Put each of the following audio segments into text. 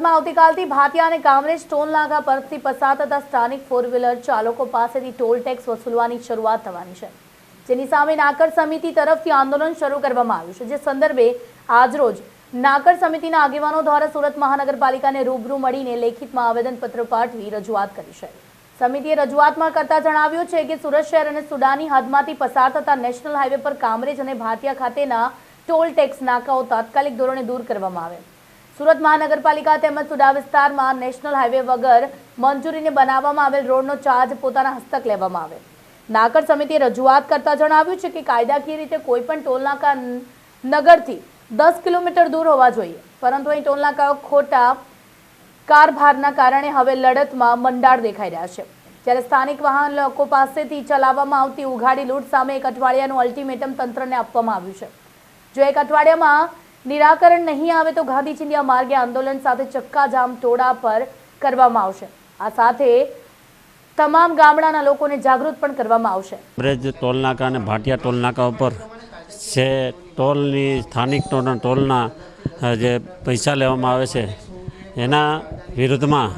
સુરતમાં આવતીકાલથી ભાટિયા અને કામરેજ ટોલ નાકા પરથી પસાર થતા સ્થાનિક ફોર વ્હીલર ચાલકો પાસેથી ટોલ ટેક્સ વસૂલવાની શરૂઆત થવાની છે. જેની સામે નાકર સમિતિ તરફથી આંદોલન શરૂ કરવામાં આવ્યું છે. જે સંદર્ભે આજરોજ નાકર સમિતિના આગેવાનો દ્વારા સુરત મહાનગરપાલિકાને રૂબરૂ મળીને લેખિતમાં આવેદનપત્ર પાઠવી રજૂઆત કરી છે. સમિતિએ રજૂઆતમાં કરતા જણાવ્યું છે કે સુરત શહેર અને સુડાની હદમાંથી પસાર થતા નેશનલ હાઈવે પર કામરેજ અને ભાટિયા ખાતેના ટોલ ટેક્સ નાકાઓ તાત્કાલિક ધોરણે દૂર કરવામાં આવે. સુરત મહાનગરપાલિકા તેમજ સુડા વિસ્તારમાં નેશનલ હાઈવે વગર મંજૂરીને બનાવવામાં આવેલ રોડનો ચાર્જ પોતાના હસ્તક લેવામાં આવે. નાકર સમિતિએ રજૂઆત કરતા જણાવ્યું છે કે કાયદાકીય રીતે કોઈ પણ ટોલનાકા નગરથી દસ કિલોમીટર દૂર હોવા જોઈએ. પરંતુ અહીં ટોલનાકાઓ ખોટા કારભારના કારણે હવે લડતમાં મંડાળ દેખાઈ રહ્યા છે. જ્યારે સ્થાનિક વાહન લોકો પાસેથી ચલાવવામાં આવતી ઉઘાડી લૂંટ સામે એક અઠવાડિયાનું અલ્ટિમેટમ તંત્રને આપવામાં આવ્યું છે. જો એક અઠવાડિયામાં નિરાકરણ નહીં આવે તો ગાંધી ચિંધ્યા માર્ગે આંદોલન સાથે ચક્કાજામ ટોળા પર કરવામાં આવશે. આ સાથે તમામ ગામડાના લોકોને જાગૃત પણ કરવામાં આવશે. બ્રેજ ટોલનાકા અને ભાટિયા ટોલનાકા ઉપર જે ટોલની સ્થાનિક ટોલના જે પૈસા લેવામાં આવે છે, એના વિરુદ્ધમાં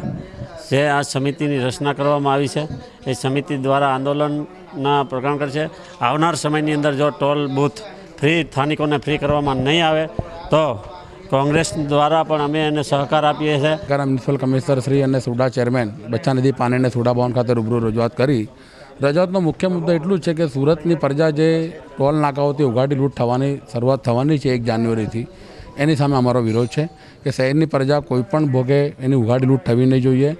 જે આ સમિતિની રચના કરવામાં આવી છે, એ સમિતિ દ્વારા આંદોલનના પ્રકરણ કરશે. આવનાર સમયની અંદર જો ટોલ બૂથ ફ્રી, સ્થાનિકોને ફ્રી કરવામાં નહીં આવે તો કોંગ્રેસ દ્વારા પણ અમે એને સહકાર આપીએ છીએ. નગરના મ્યુનિસિપલ કમિશનર શ્રી અને સુડા ચેરમેન બચ્ચાનિધિ પાનેને સુડા ભવન ખાતે રૂબરૂ રજૂઆત કરી. રજૂઆતનો મુખ્ય મુદ્દો એટલું છે કે સુરતની પ્રજા જે ટોલ નાકાઓથી ઉઘાડી લૂંટ થવાની શરૂઆત થવાની છે એક જાન્યુઆરીથી, એની સામે અમારો વિરોધ છે કે શહેરની પ્રજા કોઈપણ ભોગે એની ઉઘાડી લૂંટ થવી નહીં જોઈએ.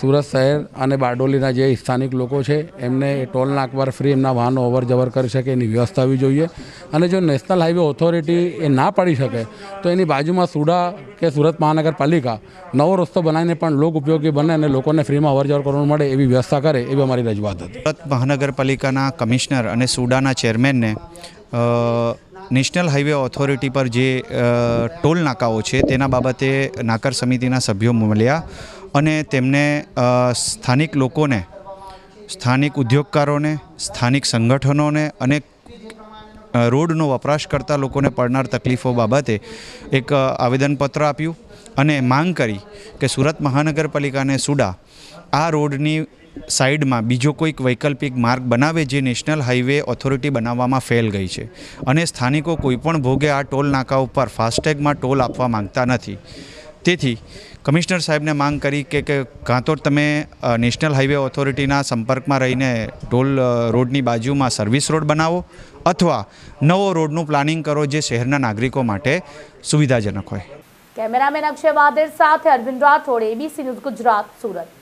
સુરત શહેર અને બારડોલીના જે સ્થાનિક લોકો છે, એમને ટોલ નાક પર ફ્રી એમના વાહનો અવર જવર કરી શકે, એની વ્યવસ્થા હોવી જોઈએ. અને જો નેશનલ હાઈવે ઓથોરિટી એ ના પાડી શકે, તો એની બાજુમાં સુડા કે સુરત મહાનગરપાલિકા નવો રસ્તો બનાવીને પણ લોક ઉપયોગી બને અને લોકોને ફ્રીમાં અવર જવર કરવાનું મળે એવી વ્યવસ્થા કરે, એવી અમારી રજૂઆત હતી. સુરત મહાનગરપાલિકાના કમિશનર અને સુડાના ચેરમેનને નેશનલ હાઈવે ઓથોરિટી પર જે ટોલ નાકાઓ છે, તેના બાબતે નાકર સમિતિના સભ્યો મળ્યા. અને તેમને સ્થાનિક લોકોને, સ્થાનિક ઉદ્યોગકારોને, સ્થાનિક સંગઠનોને અને રોડનો વપરાશ કરતા લોકોને પડનાર તકલીફો બાબતે એક આવેદનપત્ર આપ્યું અને માંગ કરી કે સુરત મહાનગરપાલિકાને સુડા આ રોડની સાઈડમાં બીજો કોઈક વૈકલ્પિક માર્ગ બનાવે જે નેશનલ હાઈવે ઓથોરિટી બનાવવામાં ફેલ ગઈ છે. અને સ્થાનિકો કોઈપણ ભોગે આ ટોલ નાકા ઉપર ફાસ્ટેગમાં ટોલ આપવા માંગતા નથી. તેથી કમિશનર સાહેબને માંગ કરી કે કે કાં તો તમે નેશનલ હાઈવે ઓથોરિટીના સંપર્કમાં રહીને ટોલ રોડની બાજુમાં સર્વિસ રોડ બનાવો અથવા નવો રોડનું પ્લાનિંગ કરો જે શહેરના નાગરિકો માટે સુવિધાજનક હોય. કેમેરામેન અક્ષય વાદેર સાથે અરવિંદ રાઠોડ એબીસી ન્યૂઝ ગુજરાત, સુરત.